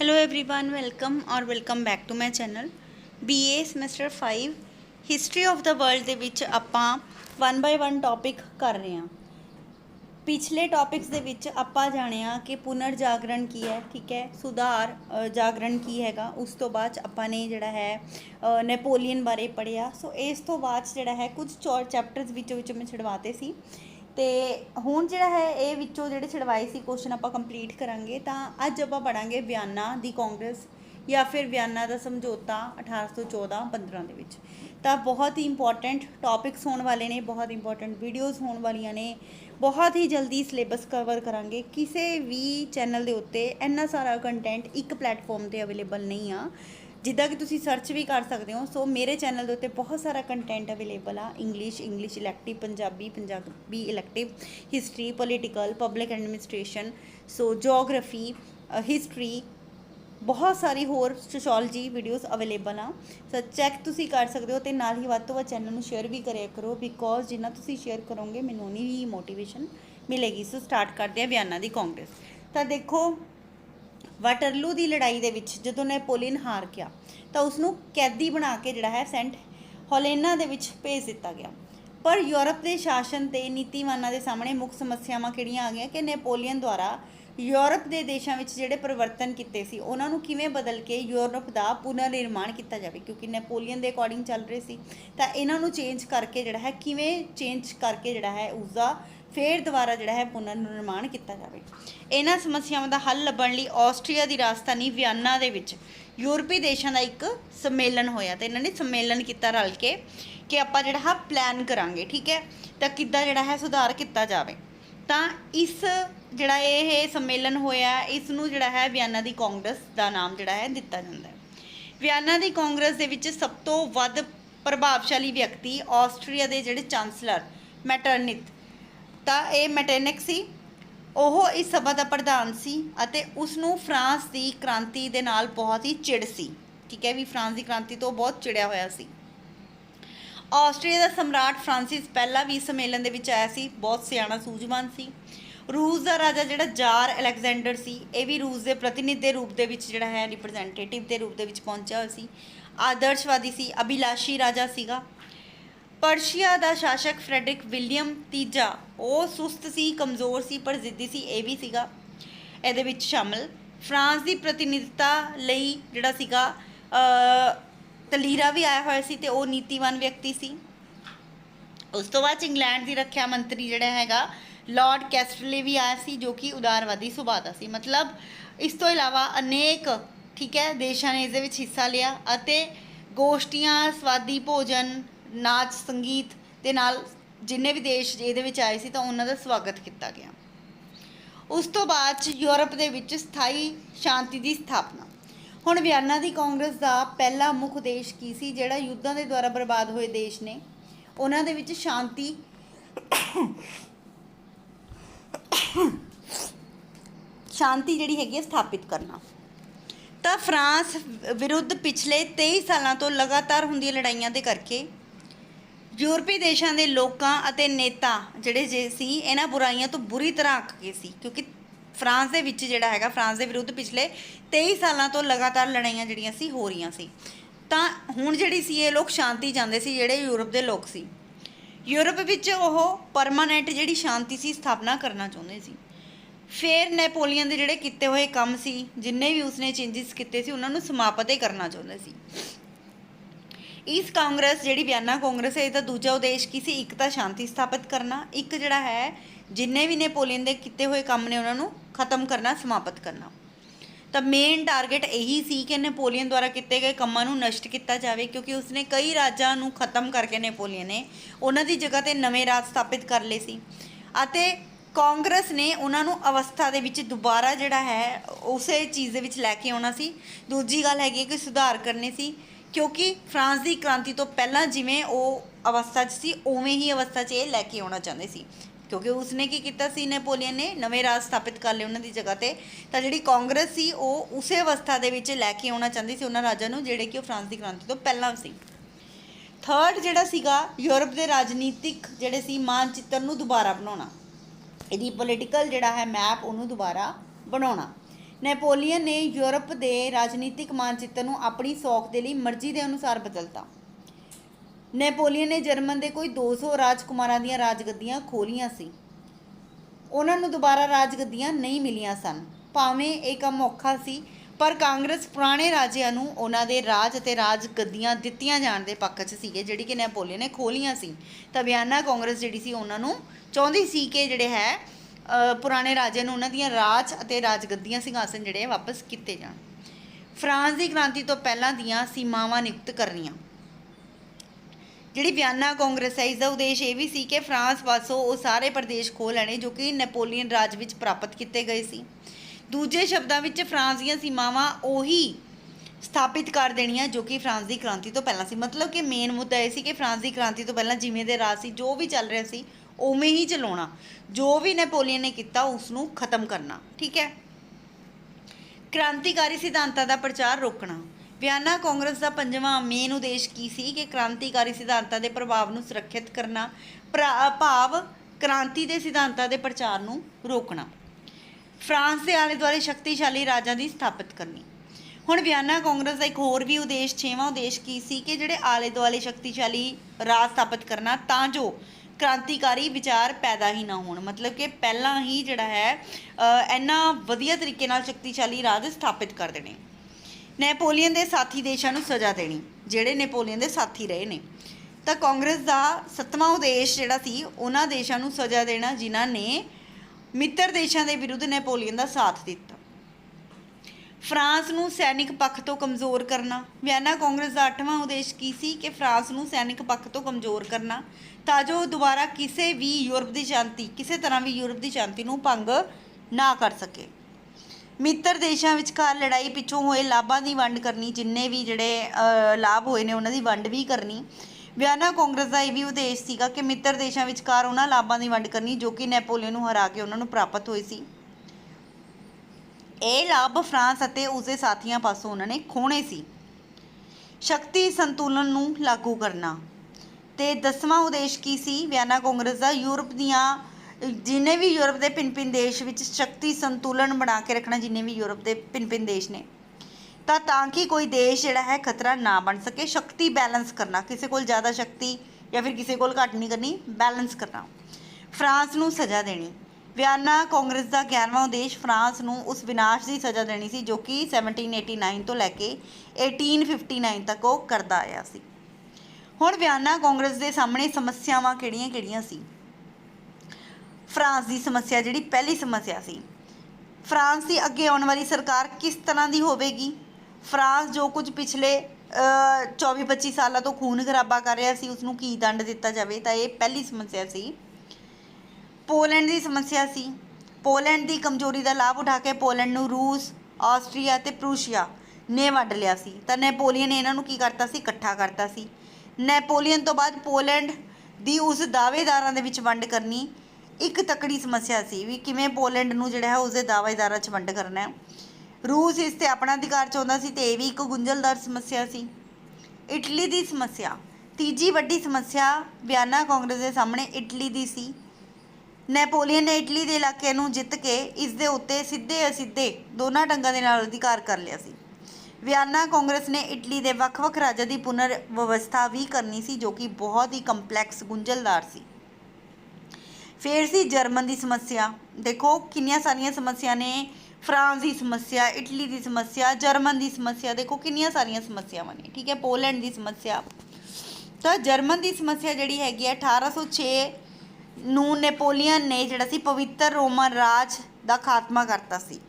Hello everyone welcome और welcome back to my channel BA semester 5 history of the world ਦੇ ਵਿੱਚ ਆਪਾਂ 1 ਬਾਈ 1 topic ਕਰ ਰਹੇ ਹਾਂ ਪਿਛਲੇ ਟੌਪਿਕਸ ਦੇ ਵਿੱਚ ਆਪਾਂ ਜਾਣਿਆ ਕਿ ਪੁਨਰ ਜਾਗਰਣ ਕੀ ਹੈ ਠੀਕ ਹੈ ਸੁਧਾਰ ਅ, ਜਾਗਰਣ ਕੀ ਹੈਗਾ ਉਸ ਤੋਂ ਬਾਅਦ 'ਚ ਆਪਾਂ ਨੇ ਜਿਹੜਾ ਹੈ ਅ, ਨੈਪੋਲੀਅਨ ਬਾਰੇ ਪੜਿਆ ਸੋ ਇਸ ਤੋਂ ਬਾਅਦ 'ਚ ਜਿਹੜਾ ਹੈ ਕੁਝ ਚੌਰ ਚੈਪਟਰਸ ਵਿੱਚੋਂ ਵਿੱਚੋਂ ਮੈਂ ਛਡਵਾਤੇ ਸੀ ਤੇ ਹੁਣ ਜਿਹੜਾ ਹੈ, ਇਹ ਵਿੱਚੋਂ ਜਿਹੜੇ ਛਡਵਾਏ ਸੀ ਕੁਐਸਚਨ ਆਪਾਂ ਕੰਪਲੀਟ ਕਰਾਂਗੇ, ਤਾਂ ਅੱਜ ਆਪਾਂ ਪੜਾਂਗੇ ਵਿਆਨਾ ਦੀ ਕਾਂਗਰਸ ਜਾਂ ਫਿਰ ਵਿਆਨਾ ਦਾ ਸਮਝੌਤਾ 1814 15 ਦੇ ਵਿੱਚ। ਤਾਂ ਬਹੁਤ ਹੀ ਇੰਪੋਰਟੈਂਟ ਟੌਪਿਕਸ ਹੋਣ ਵਾਲੇ ਨੇ, ਬਹੁਤ ਇੰਪੋਰਟੈਂਟ ਵੀਡੀਓਜ਼ ਹੋਣ ਵਾਲੀਆਂ ਨੇ। ਬਹੁਤ ਹੀ ਜਲਦੀ ਸਿਲੇਬਸ ਕਵਰ ਕਰਾਂਗੇ। ਕਿਸੇ ਵੀ ਚੈਨਲ ਦੇ ਉੱਤੇ ਇੰਨਾ ਸਾਰਾ ਕੰਟੈਂਟ ਇੱਕ ਪਲੇਟਫਾਰਮ ਤੇ ਅਵੇਲੇਬਲ ਨਹੀਂ ਆ। ਜਿੱਦਾਂ ਕਿ ਤੁਸੀਂ ਸਰਚ ਵੀ ਕਰ ਸਕਦੇ ਹੋ ਸੋ ਮੇਰੇ ਚੈਨਲ ਦੇ ਉੱਤੇ ਬਹੁਤ ਸਾਰਾ ਕੰਟੈਂਟ ਅਵੇਲੇਬਲ ਆ English English elective Punjabi Punjabi elective history political public administration so geography history ਬਹੁਤ ਸਾਰੀ ਹੋਰ ਸੋਸ਼ੀਓਲੋਜੀ ਵੀਡੀਓਜ਼ ਅਵੇਲੇਬਲ ਆ। ਸੋ ਚੈੱਕ ਤੁਸੀਂ ਕਰ ਸਕਦੇ ਹੋ ਤੇ ਨਾਲ ਹੀ ਵੱਧ ਤੋਂ ਵੱਧ ਚੈਨਲ ਨੂੰ ਸ਼ੇਅਰ ਵੀ ਕਰਿਆ ਕਰੋ ਬਿਕੋਜ਼ ਜਿੰਨਾ ਤੁਸੀਂ ਸ਼ੇਅਰ ਕਰੋਗੇ ਮੈਨੂੰ ਉਨੀ ਵੀ ਮੋਟੀਵੇਸ਼ਨ ਮਿਲੇਗੀ। ਸੋ ਸਟਾਰਟ ਕਰਦੇ ਆ ਬਿਆਨਾਂ ਦੀ ਕਾਂਗਰਸ ਤਾਂ ਦੇਖੋ ਵਾਟਰਲੂ ਦੀ ਲੜਾਈ ਦੇ ਵਿੱਚ ਜਦੋਂ ਨੈਪੋਲੀਅਨ ਹਾਰ ਗਿਆ, ਤਾਂ ਉਸ ਨੂੰ ਕੈਦੀ ਬਣਾ ਕੇ ਜਿਹੜਾ ਹੈ ਸੈਂਟ ਹੋਲੇਨਾ ਦੇ ਵਿੱਚ ਭੇਜ ਦਿੱਤਾ ਗਿਆ। ਪਰ ਯੂਰਪ ਦੇ ਸ਼ਾਸਨ ਤੇ ਨੀਤੀਵਾਨਾਂ ਦੇ ਸਾਹਮਣੇ ਮੁੱਖ ਸਮੱਸਿਆਵਾਂ ਕਿਹੜੀਆਂ ਆ ਗਈਆਂ ਕਿ ਨੈਪੋਲੀਅਨ ਦੁਆਰਾ ਯੂਰਪ ਦੇ ਦੇਸ਼ਾਂ ਵਿੱਚ ਜਿਹੜੇ ਪਰਿਵਰਤਨ ਕੀਤੇ ਸੀ, ਉਹਨਾਂ ਨੂੰ ਕਿਵੇਂ ਬਦਲ ਕੇ ਯੂਰਪ ਦਾ ਪੁਨਰ ਨਿਰਮਾਣ ਕੀਤਾ ਜਾਵੇ? ਕਿਉਂਕਿ ਨੈਪੋਲੀਅਨ ਦੇ ਅਕੋਰਡਿੰਗ ਚੱਲ ਰਹੇ ਸੀ, ਤਾਂ ਇਹਨਾਂ ਨੂੰ ਚੇਂਜ ਕਰਕੇ ਜਿਹੜਾ ਹੈ, ਕਿਵੇਂ ਚੇਂਜ ਕਰਕੇ ਜਿਹੜਾ ਹੈ ਉਸ ਦਾ ਫੇਰ ਦੁਬਾਰਾ ਜਿਹੜਾ ਹੈ ਪੁਨਰ ਨਿਰਮਾਣ ਕੀਤਾ ਜਾਵੇ। ਇਹਨਾਂ ਸਮੱਸਿਆਵਾਂ ਦਾ ਹੱਲ ਲੱਭਣ ਲਈ ਆਸਟਰੀਆ ਦੀ ਰਾਜਧਾਨੀ ਵਿਆਨਾ ਦੇ ਵਿੱਚ ਯੂਰਪੀ ਦੇਸ਼ਾਂ ਦਾ ਇੱਕ ਸੰਮੇਲਨ ਹੋਇਆ ਤੇ ਇਹਨਾਂ ਨੇ ਸੰਮੇਲਨ ਕੀਤਾ ਰਲ ਕੇ ਕਿ ਆਪਾਂ ਜਿਹੜਾ ਹੈ ਪਲਾਨ ਕਰਾਂਗੇ, ਠੀਕ ਹੈ? ਤਾਂ ਕਿੱਦਾਂ ਜਿਹੜਾ ਹੈ ਸੁਧਾਰ ਕੀਤਾ ਜਾਵੇ। ਤਾਂ ਇਸ ਜਿਹੜਾ ਇਹ ਸੰਮੇਲਨ ਹੋਇਆ, ਇਸ ਨੂੰ ਜਿਹੜਾ ਹੈ ਵਿਆਨਾ ਦੀ ਕਾਂਗਰਸ ਦਾ ਨਾਮ ਜਿਹੜਾ ਹੈ ਦਿੱਤਾ ਜਾਂਦਾ ਹੈ। ਵਿਆਨਾ ਦੀ ਕਾਂਗਰਸ ਦੇ ਵਿੱਚ ਸਭ ਤੋਂ ਵੱਧ ਪ੍ਰਭਾਵਸ਼ਾਲੀ ਵਿਅਕਤੀ ਆਸਟਰੀਆ ਦੇ ਜਿਹੜੇ ਚਾਂਸਲਰ ਮੈਟਰਨਿਥ ਤਾਂ ਇਹ ਮੈਟੈਨਿਕ ਸੀ। ਉਹ ਇਸ ਸਭਾ ਦਾ ਪ੍ਰਧਾਨ ਸੀ ਅਤੇ ਉਸ ਨੂੰ ਫਰਾਂਸ ਦੀ ਕ੍ਰਾਂਤੀ ਦੇ ਨਾਲ ਬਹੁਤ ਹੀ ਚਿੜ ਸੀ। ਠੀਕ ਹੈ ਵੀ ਫਰਾਂਸ ਦੀ ਕ੍ਰਾਂਤੀ ਤੋਂ ਬਹੁਤ ਚਿੜਿਆ ਹੋਇਆ ਸੀ। ਆਸਟਰੀਆ ਦਾ ਸਮਰਾਟ ਫ੍ਰਾਂਸਿਸ ਪਹਿਲਾ ਵੀ ਇਸ ਸੰਮੇਲਨ ਦੇ ਵਿੱਚ ਆਇਆ ਸੀ। ਬਹੁਤ ਸਿਆਣਾ ਸੂਝਵਾਨ ਸੀ। ਰੂਸ ਦਾ ਰਾਜਾ ਜਿਹੜਾ ਜਾਰ ਅਲੈਗਜ਼ੈਂਡਰ ਸੀ, ਇਹ ਵੀ ਰੂਸ ਦੇ ਪ੍ਰਤੀਨਿਧ ਦੇ ਰੂਪ ਦੇ ਵਿੱਚ ਜਿਹੜਾ ਹੈ ਰਿਪਰੈਜ਼ੈਂਟੇਟਿਵ ਦੇ ਰੂਪ ਦੇ ਵਿੱਚ ਪਹੁੰਚਿਆ ਹੋਇਆ ਸੀ। ਆਦਰਸ਼ਵਾਦੀ ਸੀ, ਅਭਿਲਾਸ਼ੀ ਰਾਜਾ ਸੀਗਾ। ਪਰਸ਼ੀਆ ਦਾ ਸ਼ਾਸਕ ਫ੍ਰੈਡਰਿਕ ਵਿਲੀਅਮ ਤੀਜਾ, ਉਹ ਸੁਸਤ ਸੀ, ਕਮਜ਼ੋਰ ਸੀ, ਪਰ ਜ਼ਿੱਦੀ ਸੀ, ਇਹ ਵੀ ਸੀਗਾ। ਇਹਦੇ ਵਿੱਚ ਸ਼ਾਮਲ ਫਰਾਂਸ ਦੀ ਪ੍ਰਤੀਨਿਧਤਾ ਲਈ ਜਿਹੜਾ ਸੀਗਾ ਤਲੀਰਾ ਵੀ ਆਇਆ ਹੋਇਆ ਸੀ ਤੇ ਉਹ ਨੀਤੀਵਾਨ ਵਿਅਕਤੀ ਸੀ। ਉਸ ਤੋਂ ਬਾਅਦ 'ਚ ਇੰਗਲੈਂਡ ਦੀ ਰੱਖਿਆ ਮੰਤਰੀ ਜਿਹੜਾ ਹੈਗਾ, ਲਾਰਡ ਕੈਸਟਲੇ ਵੀ ਆਇਆ ਸੀ, ਜੋ ਕਿ ਉਦਾਰਵਾਦੀ ਸੁਭਾਅ ਦਾ ਸੀ। ਮਤਲਬ ਇਸ ਤੋਂ ਇਲਾਵਾ ਅਨੇਕ, ਠੀਕ ਹੈ, ਦੇਸ਼ਾਂ ਨੇ ਇਸ ਦੇ ਵਿੱਚ ਹਿੱਸਾ ਲਿਆ ਅਤੇ ਗੋਸ਼ਟੀਆਂ, ਸਵਾਦੀ ਭੋਜਨ ਨਾਚ, ਸੰਗੀਤ ਦੇ ਨਾਲ ਜਿੰਨੇ ਵੀ ਦੇਸ਼ ਇਹਦੇ ਵਿੱਚ ਆਏ ਸੀ ਤਾਂ ਉਹਨਾਂ ਦਾ ਸਵਾਗਤ ਕੀਤਾ ਗਿਆ। ਉਸ ਤੋਂ ਬਾਅਦ 'ਚ ਯੂਰਪ ਦੇ ਵਿੱਚ ਸਥਾਈ ਸ਼ਾਂਤੀ ਦੀ ਸਥਾਪਨਾ। ਹੁਣ ਵਿਆਨਾ ਦੀ ਕਾਂਗਰਸ ਦਾ ਪਹਿਲਾ ਮੁੱਖ ਉਦੇਸ਼ ਕੀ ਸੀ, ਜਿਹੜਾ ਯੁੱਧਾਂ ਦੇ ਦੁਆਰਾ ਬਰਬਾਦ ਹੋਏ ਦੇਸ਼ ਨੇ? ਉਹਨਾਂ ਦੇ ਵਿੱਚ ਸ਼ਾਂਤੀ ਸ਼ਾਂਤੀ ਜਿਹੜੀ ਹੈਗੀ ਹੈ ਸਥਾਪਿਤ ਕਰਨਾ। ਤਾਂ ਫਰਾਂਸ ਵਿਰੁੱਧ ਪਿਛਲੇ 23 ਸਾਲਾਂ ਤੋਂ ਲਗਾਤਾਰ ਹੁੰਦੀਆਂ ਲੜਾਈਆਂ ਦੇ ਕਰਕੇ ਯੂਰਪੀ ਦੇਸ਼ਾਂ ਦੇ ਲੋਕਾਂ ਅਤੇ ਨੇਤਾ ਜਿਹੜੇ ਜੇ ਸੀ, ਇਹਨਾਂ ਬੁਰਾਈਆਂ ਤੋਂ ਬੁਰੀ ਤਰ੍ਹਾਂ ਅੱਕ ਗਏ ਸੀ, ਕਿਉਂਕਿ ਫਰਾਂਸ ਦੇ ਵਿੱਚ ਜਿਹੜਾ ਹੈਗਾ, ਫਰਾਂਸ ਦੇ ਵਿਰੁੱਧ ਪਿਛਲੇ 23 ਸਾਲਾਂ ਤੋਂ ਲਗਾਤਾਰ ਲੜਾਈਆਂ ਜਿਹੜੀਆਂ ਸੀ, ਹੋ ਰਹੀਆਂ ਸੀ। ਤਾਂ ਹੁਣ ਜਿਹੜੀ ਸੀ, ਇਹ ਲੋਕ ਸ਼ਾਂਤੀ ਜਾਂਦੇ ਸੀ, ਜਿਹੜੇ ਯੂਰਪ ਦੇ ਲੋਕ ਸੀ। ਯੂਰਪ ਵਿੱਚ ਉਹ ਪਰਮਾਨੈਂਟ ਜਿਹੜੀ ਸ਼ਾਂਤੀ ਸੀ, ਸਥਾਪਨਾ ਕਰਨਾ ਚਾਹੁੰਦੇ ਸੀ। ਫਿਰ ਨੈਪੋਲੀਅਨ ਦੇ ਜਿਹੜੇ ਕੀਤੇ ਹੋਏ ਕੰਮ ਸੀ, ਜਿੰਨੇ ਵੀ ਉਸਨੇ ਚੇਂਜਸ ਕੀਤੇ ਸੀ, ਉਹਨਾਂ ਨੂੰ ਸਮਾਪਤ ਹੀ ਕਰਨਾ ਚਾਹੁੰਦੇ ਸੀ। ਇਸ ਕਾਂਗਰਸ ਜਿਹੜੀ ਬਿਆਨਾ ਕਾਂਗਰਸ ਹੈ, ਇਹਦਾ ਦੂਜਾ ਉਦੇਸ਼ ਕੀ ਸੀ? ਇੱਕ ਤਾਂ ਸ਼ਾਂਤੀ ਸਥਾਪਿਤ ਕਰਨਾ, ਇੱਕ ਜਿਹੜਾ ਹੈ, ਜਿੰਨੇ ਵੀ ਨੈਪੋਲੀਅਨ ਦੇ ਕੀਤੇ ਹੋਏ ਕੰਮ ਨੇ ਉਹਨਾਂ ਨੂੰ ਖਤਮ ਕਰਨਾ, ਸਮਾਪਤ ਕਰਨਾ। ਤਾਂ ਮੇਨ ਟਾਰਗੇਟ ਇਹੀ ਸੀ ਕਿ ਨੈਪੋਲੀਅਨ ਦੁਆਰਾ ਕੀਤੇ ਗਏ ਕੰਮਾਂ ਨੂੰ ਨਸ਼ਟ ਕੀਤਾ ਜਾਵੇ, ਕਿਉਂਕਿ ਉਸਨੇ ਕਈ ਰਾਜਾਂ ਨੂੰ ਖਤਮ ਕਰਕੇ ਨੈਪੋਲੀਅਨ ਨੇ ਉਹਨਾਂ ਦੀ ਜਗ੍ਹਾ ਤੇ ਨਵੇਂ ਰਾਜ ਸਥਾਪਿਤ ਕਰ ਲਏ ਸੀ। ਅਤੇ ਕਾਂਗਰਸ ਨੇ ਉਹਨਾਂ ਨੂੰ ਅਵਸਥਾ ਦੇ ਵਿੱਚ ਦੁਬਾਰਾ ਜਿਹੜਾ ਹੈ, ਉਸੇ ਚੀਜ਼ ਦੇ ਵਿੱਚ ਲੈ ਕੇ ਆਉਣਾ ਸੀ। ਦੂਜੀ ਗੱਲ ਹੈਗੀ ਹੈ ਕਿ ਸੁਧਾਰ ਕਰਨੇ ਸੀ। ਕਿਉਂਕਿ ਫਰਾਂਸ ਦੀ ਕ੍ਰਾਂਤੀ ਤੋਂ ਪਹਿਲਾਂ ਜਿਵੇਂ ਉਹ ਅਵਸਥਾ 'ਚ ਸੀ, ਉਵੇਂ ਹੀ ਅਵਸਥਾ 'ਚ ਇਹ ਲੈ ਕੇ ਆਉਣਾ ਚਾਹੁੰਦੇ ਸੀ। ਕਿਉਂਕਿ ਉਸਨੇ ਕੀ ਕੀਤਾ ਸੀ, ਨੈਪੋਲੀਅਨ ਨੇ ਨਵੇਂ ਰਾਜ ਸਥਾਪਿਤ ਕਰ ਲਏ ਉਹਨਾਂ ਦੀ ਜਗ੍ਹਾ ਤੇ। ਤਾਂ ਜਿਹੜੀ ਕਾਂਗਰਸ ਸੀ, ਉਹ ਉਸੇ ਅਵਸਥਾ ਦੇ ਵਿੱਚ ਲੈ ਕੇ ਆਉਣਾ ਚਾਹੁੰਦੀ ਸੀ ਉਹਨਾਂ ਰਾਜਾਂ ਨੂੰ, ਜਿਹੜੇ ਕਿ ਉਹ ਫਰਾਂਸ ਦੀ ਕ੍ਰਾਂਤੀ ਤੋਂ ਪਹਿਲਾਂ ਸੀ। ਥਰਡ ਜਿਹੜਾ ਸੀਗਾ, ਯੂਰਪ ਦੇ ਰਾਜਨੀਤਿਕ ਜਿਹੜੇ ਸੀ, ਮਾਨਚਿੱਤਰ ਨੂੰ ਦੁਬਾਰਾ ਬਣਾਉਣਾ। ਇਹਦੀ ਪੋਲੀਟੀਕਲ ਜਿਹੜਾ ਹੈ ਮੈਪ ਉਹਨੂੰ ਦੁਬਾਰਾ ਬਣਾਉਣਾ। ਨੈਪੋਲੀਅਨ ਨੇ ਯੂਰਪ ਦੇ ਰਾਜਨੀਤਿਕ ਮਾਨਚਿੱਤਰ ਨੂੰ ਆਪਣੀ ਸੌਖ ਦੇ ਲਈ ਮਰਜ਼ੀ ਦੇ ਅਨੁਸਾਰ ਬਦਲਤਾ। ਨੈਪੋਲੀਅਨ ਨੇ ਜਰਮਨ ਦੇ ਕੋਈ 200 ਰਾਜਕੁਮਾਰਾਂ ਦੀਆਂ ਰਾਜਗੱਦੀਆਂ ਖੋਲੀਆਂ ਸੀ। ਉਹਨਾਂ ਨੂੰ ਦੁਬਾਰਾ ਰਾਜਗੱਦੀਆਂ ਨਹੀਂ ਮਿਲੀਆਂ ਸਨ। ਭਾਵੇਂ ਇਹ ਕੰਮ ਔਖਾ ਸੀ, ਪਰ ਕਾਂਗਰਸ ਪੁਰਾਣੇ ਰਾਜਿਆਂ ਨੂੰ ਉਹਨਾਂ ਦੇ ਰਾਜ ਅਤੇ ਰਾਜ ਗੱਦੀਆਂ ਦਿੱਤੀਆਂ ਜਾਣ ਦੇ ਪੱਖ 'ਚ ਸੀਗੇ, ਜਿਹੜੀ ਕਿ ਨੈਪੋਲੀਅਨ ਨੇ ਖੋਲੀਆਂ ਸੀ। ਤਾਂ ਬਿਆਨਾ ਕਾਂਗਰਸ ਜਿਹੜੀ ਸੀ, ਉਹਨਾਂ ਨੂੰ ਚਾਹੁੰਦੀ ਸੀ ਕਿ ਜਿਹੜੇ ਹੈ ਪੁਰਾਣੇ ਰਾਜਿਆਂ ਨੂੰ ਉਹਨਾਂ ਦੀਆਂ ਰਾਜ ਅਤੇ ਰਾਜਗੱਦੀਆਂ ਸਿੰਘਾਸਨ ਜਿਹੜੇ ਵਾਪਸ ਕੀਤੇ ਜਾਣ। ਫਰਾਂਸ ਦੀ ਕ੍ਰਾਂਤੀ ਤੋਂ ਪਹਿਲਾਂ ਦੀਆਂ ਸੀਮਾਵਾਂ ਨਿਯੁਕਤ ਕਰਨੀਆਂ। ਜਿਹੜੀ ਵਿਆਨਾ ਕਾਂਗਰਸ ਹੈ ਇਸ ਦਾ ਉਦੇਸ਼ ਇਹ ਵੀ ਸੀ ਕਿ ਫਰਾਂਸ ਪਾਸੋਂ ਉਹ ਸਾਰੇ ਪ੍ਰਦੇਸ਼ ਖੋ ਲੈਣੇ, ਜੋ ਕਿ ਨੈਪੋਲੀਅਨ ਰਾਜ ਵਿੱਚ ਪ੍ਰਾਪਤ ਕੀਤੇ ਗਏ ਸੀ। ਦੂਜੇ ਸ਼ਬਦਾਂ ਵਿੱਚ, ਫਰਾਂਸ ਦੀਆਂ ਸੀਮਾਵਾਂ ਉਹੀ ਸਥਾਪਿਤ ਕਰ ਦੇਣੀਆਂ ਜੋ ਕਿ ਫਰਾਂਸ ਦੀ ਕ੍ਰਾਂਤੀ ਤੋਂ ਪਹਿਲਾਂ ਸੀ। ਮਤਲਬ ਕਿ ਮੇਨ ਮੁੱਦਾ ਇਹ ਸੀ ਕਿ ਫਰਾਂਸ ਦੀ ਕ੍ਰਾਂਤੀ ਤੋਂ ਪਹਿਲਾਂ ਜਿਵੇਂ ਦੇ ਰਾਜ ਸੀ, ਜੋ ਵੀ ਚੱਲ ਰਿਹਾ ਸੀ ਉਵੇਂ ਹੀ ਚਲਾਉਣਾ। ਜੋ ਵੀ ਨੈਪੋਲੀਅਨ ਨੇ ਕੀਤਾ ਉਸ ਨੂੰ ਖਤਮ ਕਰਨਾ, ਠੀਕ ਹੈ? ਕ੍ਰਾਂਤੀਕਾਰੀ ਸਿਧਾਂਤਾਂ ਦਾ ਪ੍ਰਚਾਰ ਰੋਕਣਾ। ਵਿਆਨਾ ਕਾਂਗਰਸ ਦਾ ਪੰਜਵਾਂ ਮੇਨ ਉਦੇਸ਼ ਕੀ ਸੀ? ਕਿ ਕ੍ਰਾਂਤੀਕਾਰੀ ਸਿਧਾਂਤਾਂ ਦੇ ਪ੍ਰਭਾਵ ਨੂੰ ਸੁਰੱਖਿਅਤ ਕਰਨਾ ਭਾਵ ਕ੍ਰਾਂਤੀ ਦੇ ਸਿਧਾਂਤਾਂ ਦੇ ਪ੍ਰਚਾਰ ਨੂੰ ਰੋਕਣਾ। ਫਰਾਂਸ ਦੇ ਆਲੇ ਦੁਆਲੇ ਸ਼ਕਤੀਸ਼ਾਲੀ ਰਾਜਾਂ ਦੀ ਸਥਾਪਿਤ ਕਰਨੀ। ਹੁਣ ਵਿਆਨਾ ਕਾਂਗਰਸ ਦਾ ਇੱਕ ਹੋਰ ਵੀ ਉਦੇਸ਼, ਛੇਵਾਂ ਉਦੇਸ਼ ਕੀ ਸੀ? ਕਿ ਜਿਹੜੇ ਆਲੇ ਦੁਆਲੇ ਸ਼ਕਤੀਸ਼ਾਲੀ ਰਾਜ ਸਥਾਪਿਤ ਕਰਨਾ, ਤਾਂ ਜੋ ਕ੍ਰਾਂਤੀਕਾਰੀ ਵਿਚਾਰ ਪੈਦਾ ਹੀ ਨਾ ਹੋਣ। ਮਤਲਬ ਕਿ ਪਹਿਲਾਂ ਹੀ ਜਿਹੜਾ ਹੈ ਇੰਨਾ ਵਧੀਆ ਤਰੀਕੇ ਨਾਲ ਸ਼ਕਤੀਸ਼ਾਲੀ ਰਾਜ ਸਥਾਪਿਤ ਕਰ ਦੇਣੇ। ਨੈਪੋਲੀਅਨ ਦੇ ਸਾਥੀ ਦੇਸ਼ਾਂ ਨੂੰ ਸਜ਼ਾ ਦੇਣੀ, ਜਿਹੜੇ ਨੈਪੋਲੀਅਨ ਦੇ ਸਾਥੀ ਰਹੇ ਨੇ। ਤਾਂ ਕਾਂਗਰਸ ਦਾ ਸੱਤਵਾਂ ਉਦੇਸ਼ ਜਿਹੜਾ ਸੀ, ਉਹਨਾਂ ਦੇਸ਼ਾਂ ਨੂੰ ਸਜ਼ਾ ਦੇਣਾ, ਜਿਨ੍ਹਾਂ ਨੇ ਮਿੱਤਰ ਦੇਸ਼ਾਂ ਦੇ ਵਿਰੁੱਧ ਨੈਪੋਲੀਅਨ ਦਾ ਸਾਥ ਦਿੱਤਾ। ਫਰਾਂਸ ਨੂੰ ਸੈਨਿਕ ਪੱਖ ਤੋਂ ਕਮਜ਼ੋਰ ਕਰਨਾ। ਵਿਆਨਾ ਕਾਂਗਰਸ ਦਾ ਅੱਠਵਾਂ ਉਦੇਸ਼ ਕੀ ਸੀ? ਕਿ ਫਰਾਂਸ ਨੂੰ ਸੈਨਿਕ ਪੱਖ ਤੋਂ ਕਮਜ਼ੋਰ ਕਰਨਾ। ਤਾਂ ਜੋ ਦੁਬਾਰਾ ਕਿਸੇ ਵੀ ਯੂਰਪ ਦੀ ਸ਼ਾਂਤੀ, ਕਿਸੇ ਤਰ੍ਹਾਂ ਵੀ ਯੂਰਪ ਦੀ ਸ਼ਾਂਤੀ ਨੂੰ ਭੰਗ ਨਾ ਕਰ ਸਕੇ। ਮਿੱਤਰ ਦੇਸ਼ਾਂ ਵਿਚਕਾਰ ਲੜਾਈ ਪਿੱਛੋਂ ਹੋਏ ਲਾਭਾਂ ਦੀ ਵੰਡ ਕਰਨੀ, ਜਿੰਨੇ ਵੀ ਜਿਹੜੇ ਲਾਭ ਹੋਏ ਨੇ ਉਹਨਾਂ ਦੀ ਵੰਡ ਵੀ ਕਰਨੀ। ਵਿਆਨਾ ਕਾਂਗਰਸ ਦਾ ਇਹ ਵੀ ਉਦੇਸ਼ ਸੀਗਾ ਕਿ ਮਿੱਤਰ ਦੇਸ਼ਾਂ ਵਿਚਕਾਰ ਉਹਨਾਂ ਲਾਭਾਂ ਦੀ ਵੰਡ ਕਰਨੀ ਜੋ ਕਿ ਨੈਪੋਲੀਅਨ ਨੂੰ ਹਰਾ ਕੇ ਉਹਨਾਂ ਨੂੰ ਪ੍ਰਾਪਤ ਹੋਏ ਸੀ। ਇਹ ਲਾਭ ਫਰਾਂਸ ਅਤੇ ਉਸਦੇ ਸਾਥੀਆਂ ਪਾਸੋਂ ਉਹਨਾਂ ਨੇ ਖੋਣੇ ਸੀ। ਸ਼ਕਤੀ ਸੰਤੁਲਨ ਨੂੰ ਲਾਗੂ ਕਰਨਾ। ਤੇ ਦਸਵਾਂ ਉਦੇਸ਼ ਕੀ ਸੀ? ਵਿਆਨਾ ਕਾਂਗਰਸ ਦਾ ਯੂਰਪ ਦੀਆਂ, ਜਿੰਨੇ ਵੀ ਯੂਰਪ ਦੇ ਭਿੰਨ-ਭਿੰਨ ਦੇਸ਼ ਵਿੱਚ ਸ਼ਕਤੀ ਸੰਤੁਲਨ ਬਣਾ ਕੇ ਰੱਖਣਾ ਜਿੰਨੇ ਵੀ ਯੂਰਪ ਦੇ ਭਿੰਨ-ਭਿੰਨ ਦੇਸ਼ ਨੇ, ਤਾਂ ਤਾਂ ਕਿ ਕੋਈ ਦੇਸ਼ ਜਿਹੜਾ ਹੈ ਖਤਰਾ ਨਾ ਬਣ ਸਕੇ, ਸ਼ਕਤੀ ਬੈਲੈਂਸ ਕਰਨਾ, ਕਿਸੇ ਕੋਲ ਜ਼ਿਆਦਾ ਸ਼ਕਤੀ ਜਾਂ ਫਿਰ ਕਿਸੇ ਕੋਲ ਘੱਟ ਨਹੀਂ ਕਰਨੀ, ਬੈਲੈਂਸ ਕਰਨਾ, ਫਰਾਂਸ ਨੂੰ ਸਜ਼ਾ ਦੇਣੀ। ਵਿਆਨਾ ਕਾਂਗਰਸ ਦਾ 11ਵਾਂ ਉਦੇਸ਼, ਫਰਾਂਸ ਨੂੰ ਉਸ ਵਿਨਾਸ਼ ਦੀ ਸਜ਼ਾ ਦੇਣੀ ਸੀ ਜੋ ਕਿ 1789 ਤੋਂ ਲੈ ਕੇ 1859 ਤੱਕ ਉਹ ਕਰਦਾ ਆਇਆ ਸੀ। ਹੁਣ ਵਿਆਨਾ ਕਾਂਗਰਸ ਦੇ ਸਾਹਮਣੇ ਸਮੱਸਿਆਵਾਂ ਕਿਹੜੀਆਂ-ਕਿਹੜੀਆਂ ਸੀ? ਫਰਾਂਸ ਦੀ ਸਮੱਸਿਆ ਜਿਹੜੀ ਪਹਿਲੀ ਸਮੱਸਿਆ ਸੀ। ਫਰਾਂਸ ਦੀ ਅੱਗੇ ਆਉਣ ਵਾਲੀ ਸਰਕਾਰ ਕਿਸ ਤਰ੍ਹਾਂ ਦੀ ਹੋਵੇਗੀ? ਫਰਾਂਸ ਜੋ ਕੁਝ ਪਿਛਲੇ 24-25 ਸਾਲਾਂ ਤੋਂ ਖੂਨ ਖਰਾਬਾ ਕਰ ਰਿਹਾ ਸੀ ਉਸ ਨੂੰ ਕੀ ਦੰਡ ਦਿੱਤਾ ਜਾਵੇ, ਤਾਂ ਇਹ ਪਹਿਲੀ ਸਮੱਸਿਆ ਸੀ। ਪੋਲੈਂਡ ਦੀ ਸਮੱਸਿਆ ਸੀ। ਪੋਲੈਂਡ ਦੀ ਕਮਜ਼ੋਰੀ ਦਾ ਲਾਭ ਉਠਾ ਕੇ ਪੋਲੈਂਡ ਨੂੰ ਰੂਸ, ਆਸਟਰੀਆ ਤੇ ਪ੍ਰੂਸ਼ੀਆ ਨੇ ਵੰਡ ਲਿਆ ਸੀ। ਤਾਂ ਨੈਪੋਲੀਅਨ ਨੇ ਇਹਨਾਂ ਨੂੰ ਕੀ ਕਰਤਾ ਸੀ? ਇਕੱਠਾ ਕਰਤਾ ਸੀ। ਨੈਪੋਲੀਅਨ ਤੋਂ ਬਾਅਦ ਪੋਲੈਂਡ ਦੀ ਉਸ ਦਾਅਵੇਦਾਰਾਂ ਦੇ ਵਿੱਚ ਵੰਡ ਕਰਨੀ ਇੱਕ ਤਕੜੀ ਸਮੱਸਿਆ ਸੀ ਵੀ ਕਿਵੇਂ ਪੋਲੈਂਡ ਨੂੰ ਜਿਹੜਾ ਹੈ ਉਸਦੇ ਦਾਅਵੇਦਾਰਾਂ 'ਚ ਵੰਡ ਕਰਨਾ ਹੈ। ਰੂਸ ਇਸ ਤੇ ਆਪਣਾ ਅਧਿਕਾਰ ਚਾਹੁੰਦਾ ਸੀ ਤੇ ਇਹ ਵੀ ਇੱਕ ਗੁੰਝਲਦਾਰ ਸਮੱਸਿਆ ਸੀ। ਇਟਲੀ ਦੀ ਸਮੱਸਿਆ, ਤੀਜੀ ਵੱਡੀ ਸਮੱਸਿਆ ਵਿਆਨਾ ਕਾਂਗਰਸ ਦੇ ਸਾਹਮਣੇ ਇਟਲੀ ਦੀ ਸੀ। ਨੈਪੋਲੀਅਨ ਨੇ ਇਟਲੀ ਦੇ ਇਲਾਕੇ ਨੂੰ ਜਿੱਤ ਕੇ ਇਸ ਦੇ ਉੱਤੇ ਸਿੱਧੇ ਅਸਿੱਧੇ ਦੋਨਾਂ ਢੰਗਾਂ ਦੇ ਨਾਲ ਅਧਿਕਾਰ ਕਰ ਲਿਆ ਸੀ। ਵਿਆਨਾ ਕਾਂਗਰਸ ਨੇ ਇਟਲੀ ਦੇ ਵੱਖ-ਵੱਖ ਰਾਜਾਂ ਦੀ ਪੁਨਰ ਵਿਵਸਥਾ ਵੀ ਕਰਨੀ ਸੀ, ਜੋ ਕਿ ਬਹੁਤ ਹੀ ਕੰਪਲੈਕਸ ਗੁੰਝਲਦਾਰ ਸੀ। ਫਿਰ ਸੀ ਜਰਮਨ ਦੀ ਸਮੱਸਿਆ। ਦੇਖੋ, ਕਿੰਨੀਆਂ ਸਾਰੀਆਂ ਸਮੱਸਿਆ ਨੇ। ਫਰਾਂਸ ਦੀ ਸਮੱਸਿਆ, ਇਟਲੀ ਦੀ ਸਮੱਸਿਆ, ਜਰਮਨ ਦੀ ਸਮੱਸਿਆ, ਦੇਖੋ ਕਿੰਨੀਆਂ ਸਾਰੀਆਂ ਸਮੱਸਿਆਵਾਂ ਨੇ, ਠੀਕ ਹੈ? ਪੋਲੈਂਡ ਦੀ ਸਮੱਸਿਆ। ਤਾਂ ਜਰਮਨ ਦੀ ਸਮੱਸਿਆ ਜਿਹੜੀ ਹੈਗੀ ਹੈ 1806 ਨੂੰ ਨੈਪੋਲੀਅਨ ਨੇ ਜਿਹੜਾ ਸੀ, ਪਵਿੱਤਰ ਰੋਮਨ ਰਾਜ ਦਾ ਖਾਤਮਾ ਕਰਤਾ ਸੀ।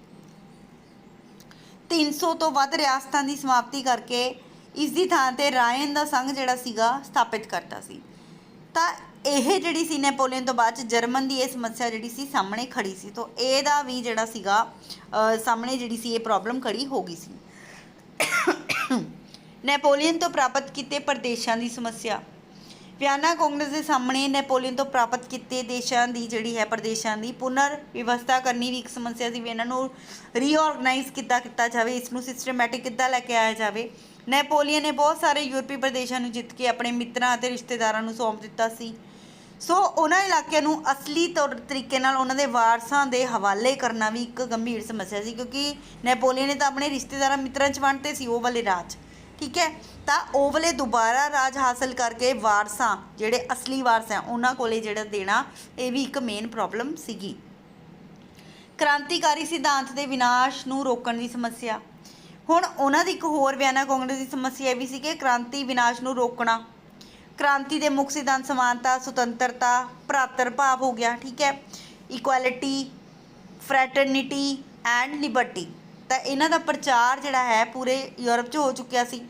300 ਤੋਂ ਵੱਧ ਰਿਆਸਤਾਂ ਦੀ ਸਮਾਪਤੀ ਕਰਕੇ ਇਸ ਦੀ ਥਾਂ ਤੇ ਰਾਇਨ ਦਾ ਸੰਘ ਜਿਹੜਾ ਸੀਗਾ ਸਥਾਪਿਤ ਕਰਤਾ ਸੀ। ਤਾਂ ਇਹ ਜਿਹੜੀ ਸੀ ਨੈਪੋਲੀਅਨ ਤੋਂ ਬਾਅਦ ਚ ਜਰਮਨ ਦੀ ਇਹ ਸਮੱਸਿਆ ਜਿਹੜੀ ਸੀ ਸਾਹਮਣੇ ਖੜੀ ਸੀ। ਤੋਂ ਇਹਦਾ ਵੀ ਜਿਹੜਾ ਸੀਗਾ ਸਾਹਮਣੇ ਜਿਹੜੀ ਸੀ ਇਹ ਪ੍ਰੋਬਲਮ ਖੜੀ ਹੋ ਗਈ ਸੀ। ਨੈਪੋਲੀਅਨ ਤੋਂ ਪ੍ਰਾਪਤ ਕੀਤੇ ਪ੍ਰਦੇਸ਼ਾਂ ਦੀ ਸਮੱਸਿਆ। ਵਿਆਨਾ ਕਾਂਗਰਸ ਦੇ ਸਾਹਮਣੇ ਨੈਪੋਲੀਅਨ ਤੋਂ ਪ੍ਰਾਪਤ ਕੀਤੇ ਦੇਸ਼ਾਂ ਦੀ ਜਿਹੜੀ ਹੈ ਪ੍ਰਦੇਸ਼ਾਂ ਦੀ ਪੁਨਰ ਵਿਵਸਥਾ ਕਰਨੀ ਵੀ ਇੱਕ ਸਮੱਸਿਆ ਸੀ ਵੀ ਇਹਨਾਂ ਨੂੰ ਰੀਆਰਗਨਾਈਜ਼ ਕਿੱਦਾਂ ਕੀਤਾ ਜਾਵੇ, ਇਸ ਨੂੰ ਸਿਸਟਮੈਟਿਕ ਕਿੱਦਾਂ ਲੈ ਕੇ ਆਇਆ ਜਾਵੇ। ਨੈਪੋਲੀਅਨ ਨੇ ਬਹੁਤ ਸਾਰੇ ਯੂਰਪੀ ਪ੍ਰਦੇਸ਼ਾਂ ਨੂੰ ਜਿੱਤ ਕੇ ਆਪਣੇ ਮਿੱਤਰਾਂ ਅਤੇ ਰਿਸ਼ਤੇਦਾਰਾਂ ਨੂੰ ਸੌਂਪ ਦਿੱਤਾ ਸੀ। ਸੋ ਉਹਨਾਂ ਇਲਾਕਿਆਂ ਨੂੰ ਅਸਲੀ ਤੌਰ ਤਰੀਕੇ ਨਾਲ ਉਹਨਾਂ ਦੇ ਵਾਰਸਾਂ ਦੇ ਹਵਾਲੇ ਕਰਨਾ ਵੀ ਇੱਕ ਗੰਭੀਰ ਸਮੱਸਿਆ ਸੀ, ਕਿਉਂਕਿ ਨੈਪੋਲੀਅਨ ਨੇ ਤਾਂ ਆਪਣੇ ਰਿਸ਼ਤੇਦਾਰਾਂ ਮਿੱਤਰਾਂ 'ਚ ਵੰਡਤੇ ਸੀ, ਉਹ ਵਾਲੇ ਰਾਜ। ਠੀਕ ਹੈ? ਤਾਂ ਉਹ ਵਾਲੇ ਦੁਬਾਰਾ ਰਾਜ ਹਾਸਲ ਕਰਕੇ ਵਾਰਸਾਂ, ਜਿਹੜੇ ਅਸਲੀ ਵਾਰਸ ਹੈ, ਉਹਨਾਂ ਕੋਲੇ ਜਿਹੜਾ ਦੇਣਾ, ਇਹ ਵੀ ਇੱਕ ਮੇਨ ਪ੍ਰੋਬਲਮ ਸੀਗੀ। ਕ੍ਰਾਂਤੀਕਾਰੀ ਸਿਧਾਂਤ ਦੇ ਵਿਨਾਸ਼ ਨੂੰ ਰੋਕਣ ਦੀ ਸਮੱਸਿਆ। ਹੁਣ ਉਹਨਾਂ ਦੀ ਇੱਕ ਹੋਰ ਬਿਆਨਾ ਕਾਂਗਰਸ ਦੀ ਸਮੱਸਿਆ ਇਹ ਵੀ ਸੀ ਕਿ ਕ੍ਰਾਂਤੀ ਵਿਨਾਸ਼ ਨੂੰ ਰੋਕਣਾ। ਕ੍ਰਾਂਤੀ ਦੇ ਮੁੱਖ ਸਿਧਾਂਤ ਸਮਾਨਤਾ, ਸੁਤੰਤਰਤਾ, ਭਰਾਤਰ ਭਾਵ ਹੋ ਗਿਆ, ਠੀਕ ਹੈ? ਇਕੁਐਲਿਟੀ ਫ੍ਰੈਟਰਨਿਟੀ ਐਂਡ ਲਿਬਰਟੀ ਤਾਂ ਇਹਨਾਂ ਦਾ ਪ੍ਰਚਾਰ ਜਿਹੜਾ ਹੈ ਪੂਰੇ ਯੂਰਪ 'ਚ ਹੋ ਚੁੱਕਿਆ ਸੀ।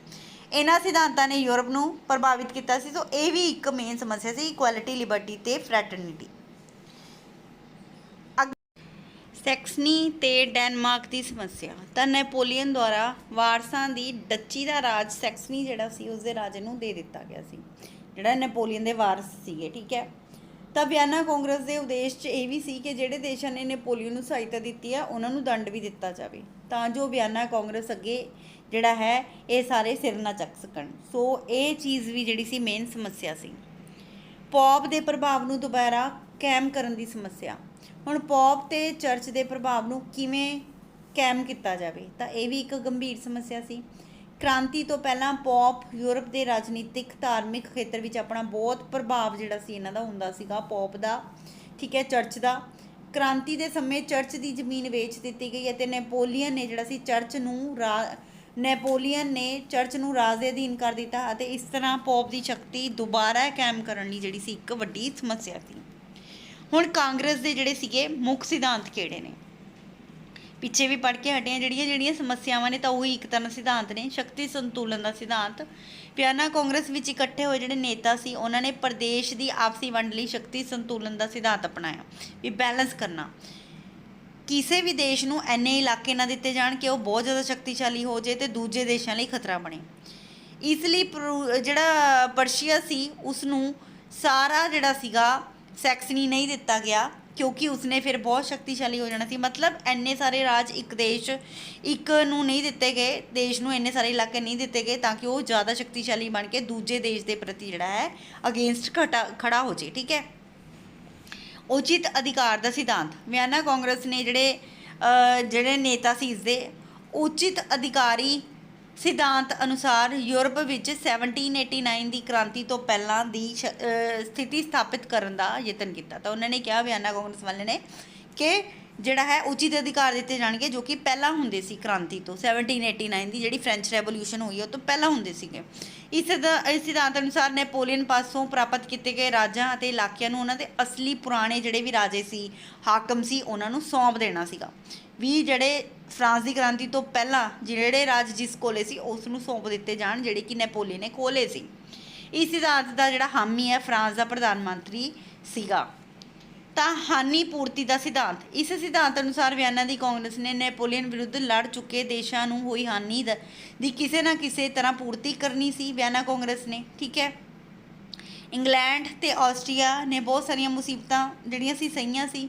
ਇਹਨਾਂ ਸਿਧਾਂਤਾਂ ਨੇ ਯੂਰਪ ਨੂੰ ਪ੍ਰਭਾਵਿਤ ਕੀਤਾ ਸੀ। ਸੋ ਇਹ ਵੀ ਇੱਕ ਮੇਨ ਸਮੱਸਿਆ ਸੀ ਇਕੁਐਲਿਟੀ ਲਿਬਰਟੀ ਤੇ ਫ੍ਰੈਟਰਨਿਟੀ ਸੈਕਸਨੀ ਤੇ ਡੈਨਮਾਰਕ ਦੀ ਸਮੱਸਿਆ। ਤਾਂ ਨੈਪੋਲੀਅਨ ਦੁਆਰਾ ਵਾਰਸਾਂ ਦੀ ਡੱਚੀ ਦਾ ਰਾਜ ਸੈਕਸਨੀ ਜਿਹੜਾ ਸੀ, ਉਸ ਦੇ ਰਾਜੇ ਨੂੰ ਦੇ ਦਿੱਤਾ ਗਿਆ ਸੀ। ਜਿਹੜਾ ਨੈਪੋਲੀਅਨ ਦੇ ਵਾਰਸ ਸੀਗੇ, ਠੀਕ ਹੈ? ਤਾਂ ਵਿਆਨਾ ਕਾਂਗਰਸ ਦੇ ਉਦੇਸ਼ 'ਚ ਇਹ ਵੀ ਸੀ ਕਿ ਜਿਹੜੇ ਦੇਸ਼ਾਂ ਨੇ ਨੈਪੋਲੀਅਨ ਨੂੰ ਸਹਾਇਤਾ ਦਿੱਤੀ ਹੈ ਉਹਨਾਂ ਨੂੰ ਦੰਡ ਵੀ ਦਿੱਤਾ ਜਾਵੇ। ਤਾਂ ਜੋ ਬਿਆਨਾ ਕਾਂਗਰਸ ਅੱਗੇ ਜਿਹੜਾ ਹੈ, ਇਹ ਸਾਰੇ ਸਿਰ ਨਾ ਚੱਕ ਸਕਣ। ਸੋ ਇਹ ਚੀਜ਼ ਵੀ ਜਿਹੜੀ ਸੀ ਮੇਨ ਸਮੱਸਿਆ ਸੀ। ਪੌਪ ਦੇ ਪ੍ਰਭਾਵ ਨੂੰ ਦੁਬਾਰਾ ਕਾਇਮ ਕਰਨ ਦੀ ਸਮੱਸਿਆ। ਹੁਣ ਪੌਪ ਤੇ ਚਰਚ ਦੇ ਪ੍ਰਭਾਵ ਨੂੰ ਕਿਵੇਂ ਕਾਇਮ ਕੀਤਾ ਜਾਵੇ, ਤਾਂ ਇਹ ਵੀ ਇੱਕ ਗੰਭੀਰ ਸਮੱਸਿਆ ਸੀ। ਕ੍ਰਾਂਤੀ ਤੋਂ ਪਹਿਲਾਂ ਪੌਪ ਯੂਰਪ ਦੇ ਰਾਜਨੀਤਿਕ ਧਾਰਮਿਕ ਖੇਤਰ ਵਿੱਚ ਆਪਣਾ ਬਹੁਤ ਪ੍ਰਭਾਵ ਜਿਹੜਾ ਸੀ, ਇਹਨਾਂ ਦਾ ਹੁੰਦਾ ਸੀਗਾ ਪੌਪ ਦਾ, ਠੀਕ ਹੈ, ਚਰਚ ਦਾ। ਕ੍ਰਾਂਤੀ ਦੇ ਸਮੇਂ ਚਰਚ ਦੀ ਜ਼ਮੀਨ ਵੇਚ ਦਿੱਤੀ ਗਈ ਅਤੇ ਨੈਪੋਲੀਅਨ ਨੇ ਜਿਹੜਾ ਸੀ ਚਰਚ ਨੂੰ ਨੈਪੋਲੀਅਨ ਨੇ ਚਰਚ ਨੂੰ ਰਾਜ ਦੇ ਅਧੀਨ ਕਰ ਦਿੱਤਾ ਅਤੇ ਇਸ ਤਰ੍ਹਾਂ ਪੌਪ ਦੀ ਸ਼ਕਤੀ ਦੁਬਾਰਾ ਕਾਇਮ ਕਰਨ ਲਈ ਜਿਹੜੀ ਸੀ ਇੱਕ ਵੱਡੀ ਸਮੱਸਿਆ ਸੀ। ਹੁਣ ਕਾਂਗਰਸ ਦੇ ਜਿਹੜੇ ਸੀਗੇ ਮੁੱਖ ਸਿਧਾਂਤ ਕਿਹੜੇ ਨੇ? ਪਿੱਛੇ ਵੀ ਪੜ੍ਹ ਕੇ ਹਟੇ ਆ ਜਿਹੜੀਆਂ ਜਿਹੜੀਆਂ ਸਮੱਸਿਆਵਾਂ ਨੇ ਤਾਂ ਉਹੀ ਇੱਕ ਤਰ੍ਹਾਂ ਸਿਧਾਂਤ ਨੇ, ਸ਼ਕਤੀ ਸੰਤੁਲਨ ਦਾ ਸਿਧਾਂਤ ਵਿਆਨਾ ਕਾਂਗਰਸ ਵਿੱਚ ਇਕੱਠੇ ਹੋਏ ਜਿਹੜੇ ਨੇਤਾ ਸੀ, ਉਹਨਾਂ ਨੇ ਪ੍ਰਦੇਸ਼ ਦੀ ਆਪਸੀ ਵੰਡ ਲਈ ਸ਼ਕਤੀ ਸੰਤੁਲਨ ਦਾ ਸਿਧਾਂਤ ਅਪਣਾਇਆ, ਵੀ ਬੈਲੈਂਸ ਕਰਨਾ। ਕਿਸੇ ਵੀ ਦੇਸ਼ ਨੂੰ ਐਨੇ ਇਲਾਕੇ ਨਾ ਦਿੱਤੇ ਜਾਣ ਕਿ ਉਹ ਬਹੁਤ ਜ਼ਿਆਦਾ ਸ਼ਕਤੀਸ਼ਾਲੀ ਹੋ ਜਾਏ ਤੇ ਦੂਜੇ ਦੇਸ਼ਾਂ ਲਈ ਖਤਰਾ ਬਣੇ। ਇਸ ਲਈ ਜਿਹੜਾ ਪਰਸ਼ੀਆ ਸੀ ਉਸ ਨੂੰ ਸਾਰਾ ਜਿਹੜਾ ਸੀਗਾ ਸੈਕਸਨੀ ਨਹੀਂ ਦਿੱਤਾ ਗਿਆ। ਕਿਉਂਕਿ ਉਸਨੇ ਫਿਰ ਬਹੁਤ ਸ਼ਕਤੀਸ਼ਾਲੀ ਹੋ ਜਾਣਾ ਸੀ। ਮਤਲਬ ਐਨੇ ਸਾਰੇ ਰਾਜ ਇੱਕ ਦੇਸ਼ ਇੱਕ ਨੂੰ ਨਹੀਂ ਦਿੱਤੇ ਗਏ, ਦੇਸ਼ ਨੂੰ ਐਨੇ ਸਾਰੇ ਇਲਾਕੇ ਨਹੀਂ ਦਿੱਤੇ ਗਏ ਤਾਂ ਕਿ ਉਹ ਜ਼ਿਆਦਾ ਸ਼ਕਤੀਸ਼ਾਲੀ ਬਣ ਕੇ ਦੂਜੇ ਦੇਸ਼ ਦੇ ਪ੍ਰਤੀ ਜਿਹੜਾ ਹੈ ਅਗੇਂਸਟ ਖੜਾ ਹੋ ਜੇ, ਠੀਕ ਹੈ? ਉਚਿਤ ਅਧਿਕਾਰ ਦਾ ਸਿਧਾਂਤ। ਵਿਆਨਾ ਕਾਂਗਰਸ ਨੇ ਜਿਹੜੇ ਜਿਹੜੇ ਨੇਤਾ ਸੀ ਇਸ ਦੇ ਉਚਿਤ ਅਧਿਕਾਰੀ ਸਿਧਾਂਤ ਅਨੁਸਾਰ ਯੂਰਪ ਵਿੱਚ 1789 ਦੀ ਕ੍ਰਾਂਤੀ ਤੋਂ ਪਹਿਲਾਂ ਦੀ ਸਥਿਤੀ ਸਥਾਪਿਤ ਕਰਨ ਦਾ ਯਤਨ ਕੀਤਾ। ਤਾਂ ਉਹਨਾਂ ਨੇ ਕਿਹਾ, ਵਿਆਨਾ ਕਾਂਗਰਸ ਵਾਲੇ ਨੇ, ਕਿ ਜਿਹੜਾ ਹੈ ਉਚਿਤ ਅਧਿਕਾਰ ਦਿੱਤੇ ਜਾਣਗੇ, ਜੋ ਕਿ ਪਹਿਲਾਂ ਹੁੰਦੇ ਸੀ ਕ੍ਰਾਂਤੀ ਤੋਂ। 1789 ਦੀ ਜਿਹੜੀ ਫ੍ਰੈਂਚ ਰੈਵੋਲੂਸ਼ਨ ਹੋਈ, ਉਹ ਤੋਂ ਪਹਿਲਾਂ ਹੁੰਦੇ ਸੀਗੇ। ਇਸ ਸਿਧਾਂਤ ਅਨੁਸਾਰ ਨੈਪੋਲੀਅਨ ਪਾਸੋਂ ਪ੍ਰਾਪਤ ਕੀਤੇ ਗਏ ਰਾਜਾਂ ਅਤੇ ਇਲਾਕਿਆਂ ਨੂੰ ਉਹਨਾਂ ਦੇ ਅਸਲੀ ਪੁਰਾਣੇ ਜਿਹੜੇ ਵੀ ਰਾਜੇ ਸੀ, ਹਾਕਮ ਸੀ, ਉਹਨਾਂ ਨੂੰ ਸੌਂਪ ਦੇਣਾ ਸੀਗਾ। ਵੀ ਜਿਹੜੇ ਫਰਾਂਸ ਦੀ ਕ੍ਰਾਂਤੀ ਤੋਂ ਪਹਿਲਾਂ ਜਿਹੜੇ ਰਾਜ ਜਿਸ ਕੋਲੇ ਸੀ ਉਸ ਨੂੰ ਸੌਂਪ ਦਿੱਤੇ ਜਾਣ, ਜਿਹੜੇ ਕਿ ਨੈਪੋਲੀਅਨ ਨੇ ਖੋਲੇ ਸੀ। ਇਸ ਸਿਧਾਂਤ ਦਾ ਜਿਹੜਾ ਹਾਮੀ ਹੈ, ਫਰਾਂਸ ਦਾ ਪ੍ਰਧਾਨ ਮੰਤਰੀ ਸੀਗਾ। ਤਾਂ ਹਾਨੀ ਪੂਰਤੀ ਦਾ ਸਿਧਾਂਤ, ਇਸ ਸਿਧਾਂਤ ਅਨੁਸਾਰ ਵਿਆਨਾ ਦੀ ਕਾਂਗਰਸ ਨੇ ਨੈਪੋਲੀਅਨ ਵਿਰੁੱਧ ਲੜ ਚੁੱਕੇ ਦੇਸ਼ਾਂ ਨੂੰ ਹੋਈ ਹਾਨੀ ਦੀ ਕਿਸੇ ਨਾ ਕਿਸੇ ਤਰ੍ਹਾਂ ਪੂਰਤੀ ਕਰਨੀ ਸੀ ਵਿਆਨਾ ਕਾਂਗਰਸ ਨੇ, ਠੀਕ ਹੈ? ਇੰਗਲੈਂਡ ਤੇ ਆਸਟਰੀਆ ਨੇ ਬਹੁਤ ਸਾਰੀਆਂ ਮੁਸੀਬਤਾਂ ਜਿਹੜੀਆਂ ਸੀ, ਸਹੀਆਂ ਸੀ।